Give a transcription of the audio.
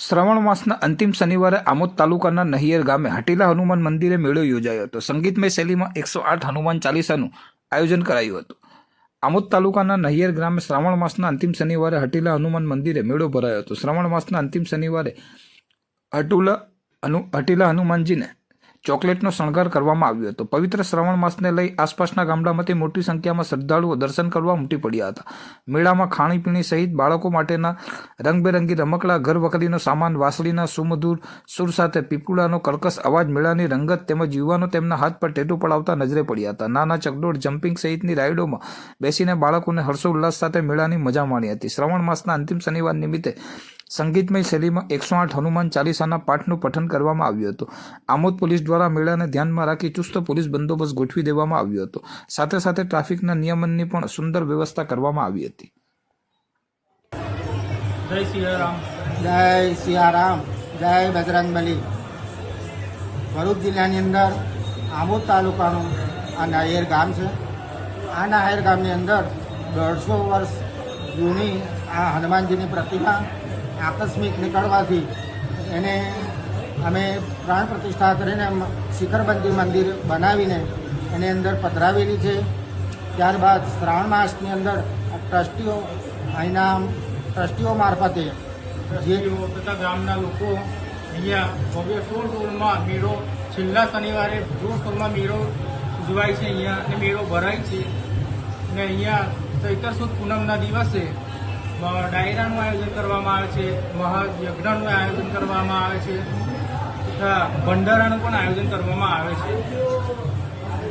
શ્રાવણ માસના અંતિમ શનિવારે આમોદ તાલુકાના નહિયર ગામે હટીલા હનુમાન મંદિરે મેળો યોજાયો હતો. સંગીતમય શૈલીમાં એકસો આઠ હનુમાન ચાલીસાનું આયોજન કરાયું હતું. આમોદ તાલુકાના નહિયર ગ્રામે શ્રાવણ માસના અંતિમ શનિવારે હટીલા હનુમાન મંદિરે મેળો ભરાયો હતો. શ્રાવણ માસના અંતિમ શનિવારે હટુલા હનુ, હટીલા હનુમાનજીને ચોકલેટનો શણગાર કરવામાં આવ્યો હતો. પવિત્ર શ્રાવણ માસને લઈ આસપાસના ગામડામાંથી મોટી સંખ્યામાં શ્રદ્ધાળુઓ દર્શન કરવા ઉમટી પડ્યા હતા. મેળામાં ખાણીપીણી સહિત બાળકો માટેના રંગબેરંગી રમકડા, ઘર વખરીનો સામાન, વાંસળીના સુમધુર સુર સાથે પીપુડાનો કર્કશ અવાજ, મેળાની રંગત તેમજ યુવાનો તેમના હાથ પર ટેટુ પડાવતા નજરે પડ્યા હતા. નાના ચકડોળ જમ્પિંગ સહિતની રાઇડોમાં બેસીને બાળકોને હર્ષોલ્લાસ સાથે મેળાની મજા માણી હતી. શ્રાવણ માસના અંતિમ શનિવાર નિમિત્તે સંગીતમય શૈલીમાં એકસો આઠ હનુમાન ચાલીસાના પાઠનું પઠન કરવામાં આવ્યું હતું. આમોદ પોલીસ દ્વારા મેળાને ધ્યાનમાં રાખી ચુસ્ત પોલીસ બંદોબસ્ત ગોઠવી દેવામાં આવ્યો હતો. સાથે સાથે ટ્રાફિકના નિયમનની પણ સુંદર વ્યવસ્થા કરવામાં આવી હતી. જય સિયારામ. જય સિયારામ. જય બજરંગબલી. ભરૂચ જિલ્લાની અંદર આમોદ તાલુકાનું આ નાયર ગામ છે. આ નાયર ગામની અંદર દોઢસો વર્ષ જૂની આ હનુમાનજીની પ્રતિમા આકસ્મિક નીકળવાથી એને અમે પ્રાણ પ્રતિષ્ઠા કરીને શિખરબંધી મંદિર બનાવીને એની અંદર પધરાવેલી છે. ત્યારબાદ શ્રાવણ માસની અંદર ટ્રસ્ટીઓ, અહીંના ટ્રસ્ટીઓ મારફતે જે તથા ગામના લોકો અહીંયા ભવ્ય સોળ સોળમાં મેળો, છેલ્લા શનિવારે જોર સોળમાં મેળો ઉજવાય છે. અહીંયા અને મેળો ભરાય છે. અને અહીંયા ચૈતર સુદ પૂનમના દિવસે ડાયરાનું આયોજન કરવામાં આવે છે મહાયજ્ઞનું આયોજન કરવામાં આવે છે, તથા ભંડારાનું પણ આયોજન કરવામાં આવે છે.